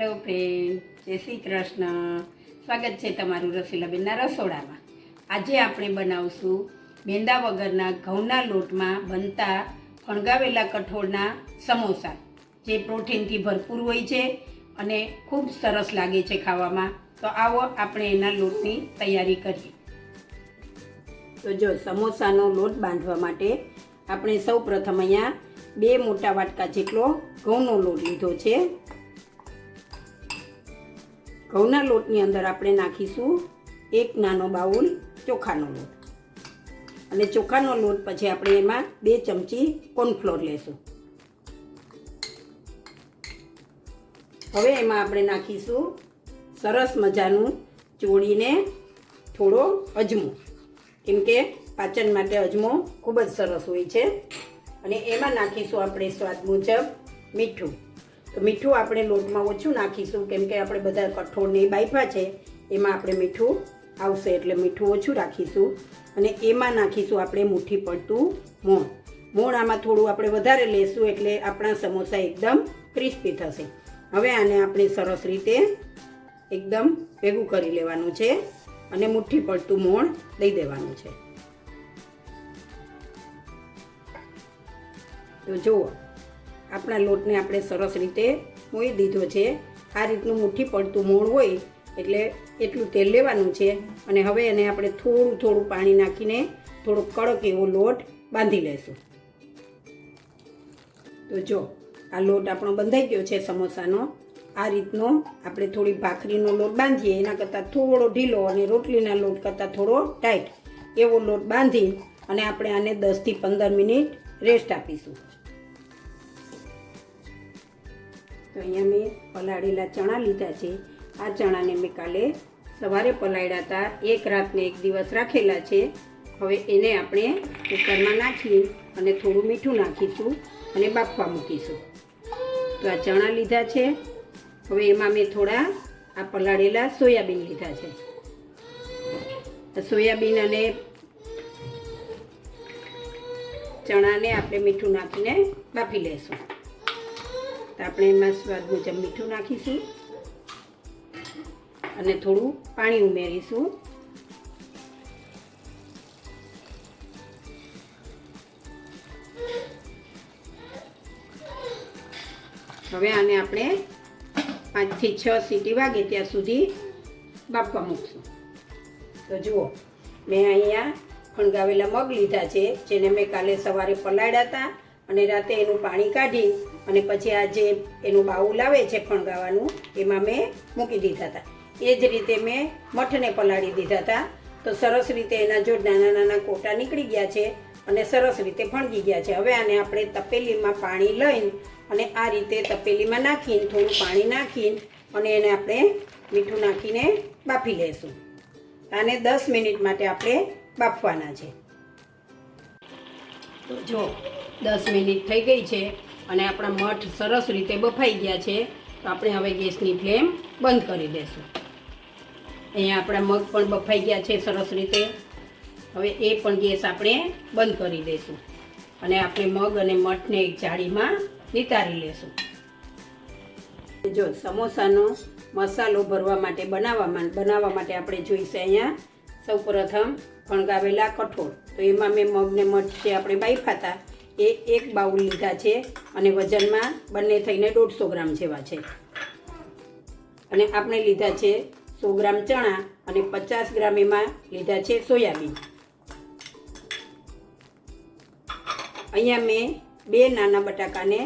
Hello friend, જય શ્રી કૃષ્ણ. સ્વાગત છે તમારું રસીલાબેનના રસોડામાં. આજે આપણે બનાવશું મેંદા વગરના ઘઉંના લોટમાં બનતા ફણગાવેલા કઠોળના સમોસા. જે પ્રોટીનથી ભરપૂર હોય છે અને ખૂબ સરસ લાગે છે ખાવામાં. તો આવો આપણે એના લોટની તૈયારી કરીએ. તો જો સમોસાનો લોટ બાંધવા માટે આપણે સૌ પ્રથમ અહીંયા બે મોટા વાટકા જેટલો ઘઉંનો લોટ લીધો છે. ઘઉંના લોટની અંદર આપણે નાખીશું એક નાનો બાઉલ ચોખાનો લોટ. અને ચોખાનો લોટ પછી આપણે એમાં બે ચમચી કોર્નફ્લોર લેશું. હવે એમાં આપણે નાખીશું સરસ મજાનું ચોળીને થોડો અજમો. કેમ કે પાચન માટે અજમો ખૂબ જ સરસ હોય છે. અને એમાં નાખીશું આપણે સ્વાદ મુજબ મીઠું. તો મીઠું આપણે લોટમાં ઓછું નાખીશું, કેમ કે આપણે બધા કઠોળને બાયફા છે, એમાં આપણે મીઠું આવશે એટલે મીઠું ઓછું રાખીશું. અને એમાં નાખીશું આપણે મુઠ્ઠી પડતું મોણ. મોણ આમાં થોડું આપણે વધારે લેશું એટલે આપણા સમોસા એકદમ ક્રિસ્પી થશે. હવે આને આપણે સરસ રીતે એકદમ ભેગું કરી લેવાનું છે અને મુઠ્ઠી પડતું મોણ દઈ દેવાનું છે. તો જુઓ આપણા લોટને આપણે સરસ રીતે મોઈ દીધો છે. આ રીતનું મુઠ્ઠી પડતું મોણ હોય એટલે એટલું તેલ લેવાનું છે અને હવે એને આપણે થોડું થોડું પાણી નાખીને થોડો કડક એવો લોટ બાંધી લેશું. તો જો, આ લોટ આપણો બંધાઈ ગયો છે સમોસાનો. આ રીતનો આપણે થોડી ભાખરીનો લોટ બાંધીએ. એના કરતાં થોડો ઢીલો અને રોટલીના લોટ કરતાં થોડો ટાઈટ એવો લોટ બાંધી અને આપણે આને દસથી પંદર મિનિટ રેસ્ટ આપીશું. તો અહીંયા મેં પલાળેલા ચણા લીધા છે. આ ચણાને મેં કાલે સવારે પલાળ્યા હતા. એક રાતને એક દિવસ રાખેલા છે. હવે એને આપણે કુકરમાં નાખી અને થોડું મીઠું નાખીશું અને બાફવા મૂકીશું. તો આ ચણા લીધા છે. હવે એમાં મેં થોડા આ પલાળેલા સોયાબીન લીધા છે. સોયાબીન અને ચણાને આપણે મીઠું નાખીને બાફી લેશું. તો આપણે એમાં સ્વાદ મુજબ મીઠું નાખીશું. અને થોડું પાણી ઉમેરીશું. હવે આને આપણે પાંચથી છ સીટી વાગે ત્યાં સુધી બાફવા મૂકશું. તો જુઓ, મેં અહીંયા ફણગાવેલા મગ લીધા છે, જેને મેં કાલે સવારે પલાળ્યા હતા. અને રાતે એનું પાણી કાઢી અને પછી આ જે એનું બાઉલ આવે છે ફણગાવાનું એમાં મેં મૂકી દીધા હતા. એ જ રીતે મેં મઠને પલાળી દીધા હતા. તો સરસ રીતે એના જો નાના નાના કોટા નીકળી ગયા છે અને સરસ રીતે ફણગી ગયા છે. હવે આને આપણે તપેલીમાં પાણી લઈને અને આ રીતે તપેલીમાં નાખીને, થોડું પાણી નાખીને અને એને આપણે મીઠું નાખીને બાફી લઈશું આને દસ મિનિટ માટે આપણે બાફવાના છે. તો જો દસ મિનિટ થઈ ગઈ છે અને આપણા મઠ સરસ રીતે બફાઈ ગયા છે, તો આપણે હવે ગેસની ફ્લેમ બંધ કરી દઈશું અહીંયા આપણા મગ પણ બફાઈ ગયા છે સરસ રીતે. હવે એ પણ ગેસ આપણે બંધ કરી દઈશું અને આપણે મગ અને મઠને એક જાળીમાં નિતારી લેશું. જો સમોસાનો મસાલો ભરવા માટે બનાવવા બનાવવા માટે આપણે જોઈશે અહીંયા સૌ પ્રથમ ફણગાવેલા કઠોળ. તો એમાં મેં મગને મઠ છે આપણે બાફા હતા, એ એક બાઉલ લીધા છે અને વજનમાં બંને થઈને દોઢસો ગ્રામ જેવા છે. અને આપણે લીધા છે સો ગ્રામ ચણા અને પચાસ ગ્રામ એમાં લીધા છે સોયાબીન. અહીંયા મેં બે નાના બટાકાને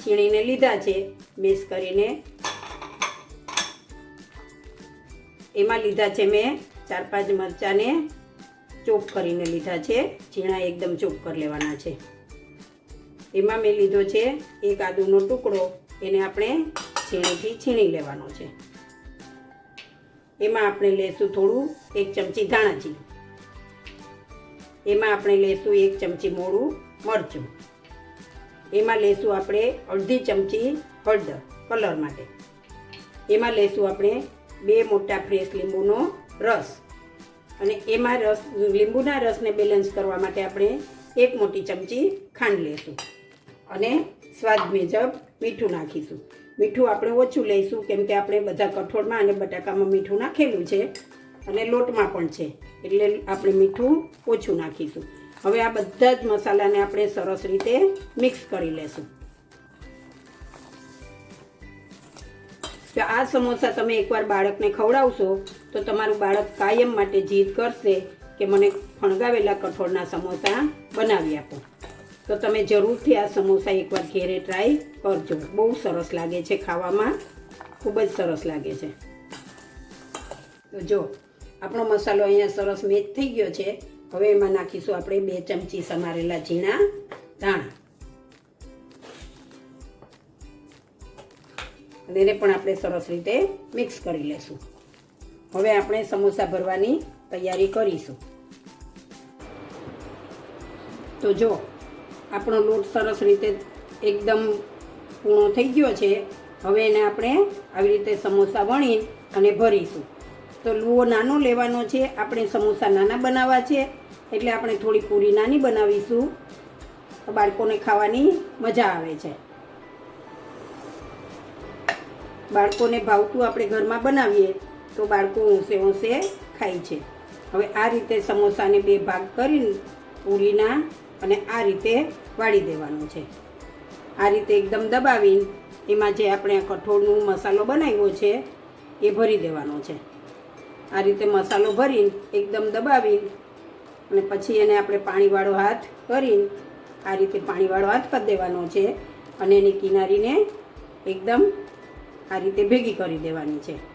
છીણીને લીધા છે, મિક્સ કરીને. એમાં લીધા છે મેં ચાર પાંચ મરચાંને ચોપ કરીને લીધા છે. ઝીણા એકદમ ચોપ કરી લેવાના છે. એમાં મેં લીધો છે એક આદુનો ટુકડો. એને આપણે છીણીથી છીણી લેવાનો છે. એમાં આપણે લેશું થોડું એક ચમચી ધાણાજી એમાં આપણે લેશું એક ચમચી મોળું મરચું. એમાં લેશું આપણે અડધી ચમચી હળદર કલર માટે. એમાં લેશું આપણે બે મોટા ફ્રેશ લીંબુનો રસ. અને એમાં રસ, લીંબુના રસને બેલેન્સ કરવા માટે આપણે એક મોટી ચમચી ખાંડ લઈશું અને સ્વાદ મુજબ મીઠું નાખીશું. મીઠું આપણે ઓછું લઈશું, કેમ કે આપણે બધા કઠોળમાં અને બટાકામાં મીઠું નાખેલું છે અને લોટમાં પણ છે, એટલે આપણે મીઠું ઓછું નાખીશું. હવે આ બધા જ મસાલાને આપણે સરસ રીતે મિક્સ કરી લેશું. તો આ સમોસા તમે એકવાર બાળકને ખવડાવશો તો તમારું બાળક કાયમ માટે જીદ કરશે કે મને ફણગાવેલા કઠોળના સમોસા બનાવી આપો. તો તમે જરૂરથી આ સમોસા એકવાર ઘેરે ટ્રાય કરજો. બહુ સરસ લાગે છે ખાવામાં. ખૂબ જ સરસ લાગે છે. તો જો, આપણો મસાલો અહીંયા સરસ મેચ થઈ ગયો છે. હવે એમાં નાખીશું આપણે બે ચમચી સમારેલા ઝીણા ધાણા. અને એને પણ આપણે સરસ રીતે મિક્સ કરી લેશું. હવે આપણે સમોસા ભરવાની તૈયારી કરીશું. તો જો, આપણો લોટ સરસ રીતે એકદમ પૂર્ણો થઈ ગયો છે. હવે એને આપણે આવી રીતે સમોસા વણી અને ભરીશું. તો લુઓ નાનો લેવાનો છે. આપણે સમોસા નાના બનાવવા છે. એટલે આપણે થોડી પૂરી નાની બનાવીશું. તો બાળકોને ખાવાની મજા આવે છે. બાળકોને ભાવતું આપણે ઘરમાં બનાવીએ. તો બાળકો ઊંસે ઊંસે ખાય છે. હવે આ રીતે સમોસાને બે ભાગ કરીને પૂરીના અને આ રીતે વાળી દેવાનું છે. આ રીતે એકદમ દબાવી એમાં જે આપણે કઠોળનું મસાલો બનાવ્યો છે, એ ભરી દેવાનો છે. આ રીતે મસાલો ભરીને એકદમ દબાવી અને પછી એને આપણે પાણીવાળો હાથ કરીને આ રીતે પાણીવાળો હાથ કરી દેવાનો છે અને એની કિનારીને એકદમ આ રીતે ભેગી કરી દેવાની છે.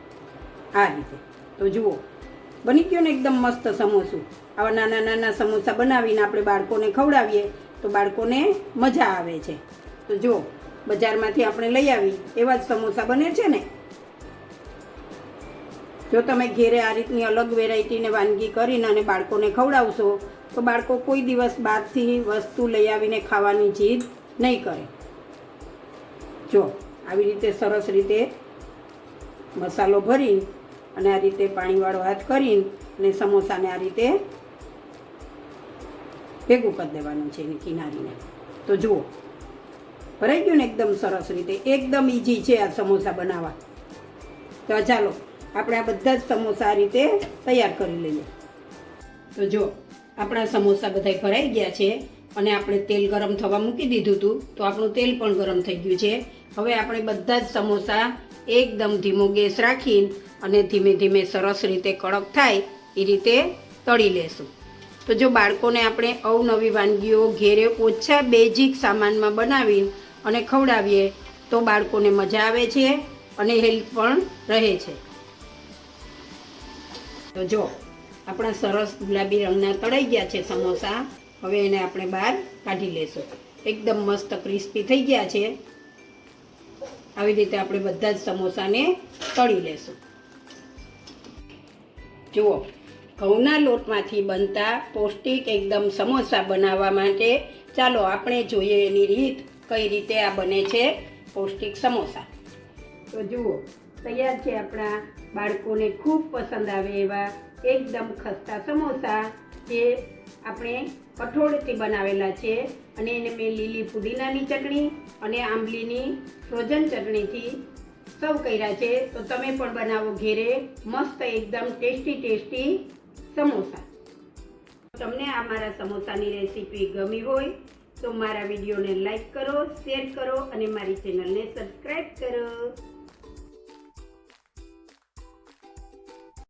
આ રીતે. તો જુઓ, બની ગયો ને એકદમ મસ્ત સમોસું. આવા નાના નાના સમોસા બનાવીને આપણે બાળકોને ખવડાવીએ તો બાળકોને મજા આવે છે. તો જુઓ, બજારમાંથી આપણે લઈ આવી, એવા જ સમોસા બને છે ને. જો તમે ઘેરે આ રીતની અલગ વેરાયટીને વાનગી કરીને અને બાળકોને ખવડાવશો, તો બાળકો કોઈ દિવસ બહારથી વસ્તુ લઈ આવીને ખાવાની જીદ નહીં કરે. જો, આવી રીતે સરસ રીતે મસાલો ભરી અને આ રીતે પાણીવાળો હાથ કરીને અને સમોસાને આ રીતે ભેગું કરી દેવાનું છે એની કિનારીને. તો જુઓ, ભરાઈ ગયું ને એકદમ સરસ રીતે. એકદમ ઇઝી છે આ સમોસા બનાવવા. તો ચાલો, આપણે આ બધા જ સમોસા આ રીતે તૈયાર કરી લઈએ. તો જો આપણા સમોસા બધા ભરાઈ ગયા છે અને આપણે તેલ ગરમ થવા મૂકી દીધું હતું. તો આપણું તેલ પણ ગરમ થઈ ગયું છે. હવે આપણે બધા જ સમોસા એકદમ ધીમો ગેસ રાખીને અને ધીમે ધીમે સરસ રીતે કડક થાય એ રીતે તળી લેશું. તો જો બાળકોને આપણે અવનવી વાનગીઓ ઘેરે ઓછા બેઝિક સામાનમાં બનાવી અને ખવડાવીએ તો બાળકોને મજા આવે છે અને હેલ્થ પણ રહે છે. તો જો, આપણા સરસ ગુલાબી રંગના તળાઈ ગયા છે સમોસા. હવે એને આપણે બહાર કાઢી લેશું. એકદમ મસ્ત ક્રિસ્પી થઈ ગયા છે. આવી રીતે આપણે બધા જ સમોસાને તળી લેશું. જુઓ, ઘઉંના લોટમાંથી બનતા પૌષ્ટિક એકદમ સમોસા બનાવવા માટે ચાલો આપણે જોઈએ એની રીત કઈ રીતે આ બને છે પૌષ્ટિક સમોસા. તો જુઓ, તૈયાર છે આપણા બાળકોને ખૂબ પસંદ આવે એવા એકદમ ખસ્તા સમોસા જે આપણે કઠોળથી બનાવેલા છે અને એને મેં લીલી પુદીનાની ચટણી અને આંબલીની ફ્રોઝન ચટણીથી સર્વ કર્યા છે. તો તમે પણ બનાવો ઘેરે મસ્ત એકદમ ટેસ્ટી ટેસ્ટી સમોસા. તમને આ મારા સમોસાની રેસીપી ગમી હોય તો મારા વિડીયોને લાઈક કરો, શેર કરો અને મારી ચેનલને સબસ્ક્રાઈબ કરો.